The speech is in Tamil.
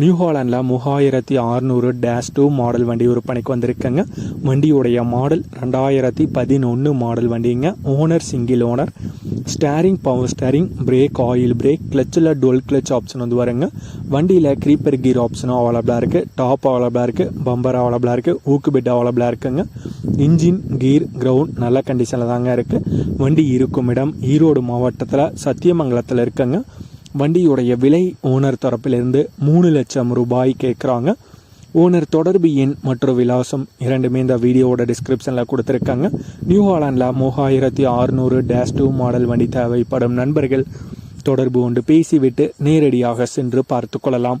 நியூ ஹாலண்டில் மூவாயிரத்தி அறநூறு டேஷ் டூ மாடல் வண்டி விற்பனைக்கு வந்திருக்கேங்க. வண்டியுடைய மாடல் ரெண்டாயிரத்தி பதினொன்று மாடல் வண்டிங்க. Owner single owner steering power steering brake oil brake கிளச்சில் dual clutch option வந்து வருங்க. வண்டியில் க்ரீப்பர் கீர் ஆப்ஷனும் அவைலபிளாக இருக்குது டாப் அவைலபிளாக இருக்குது பம்பர் அவைலபிளாக இருக்குது ஊக்கு பெட் அவைலபிளாக இருக்குங்க. இன்ஜின் கீர் கிரவுண்ட் நல்ல கண்டிஷனில் தாங்க இருக்குது வண்டி இருக்கும் இடம் ஈரோடு மாவட்டத்தில் சத்தியமங்கலத்தில் இருக்குங்க. வண்டியுடைய விலை ஓனர் தரப்பிலிருந்து மூணு லட்சம் ரூபாய் கேட்குறாங்க. ஓனர் தொடர்பு எண் மற்றும் விலாசம் இரண்டுமே இந்த வீடியோவோட டிஸ்கிரிப்ஷனில் கொடுத்துருக்காங்க. நியூ ஹாலாண்டில் மூவாயிரத்தி அறுநூறு டேஷ் டூ மாடல் வண்டி தேவைப்படும் நண்பர்கள். தொடர்பு கொண்டு பேசிவிட்டு நேரடியாக சென்று பார்த்து கொள்ளலாம்.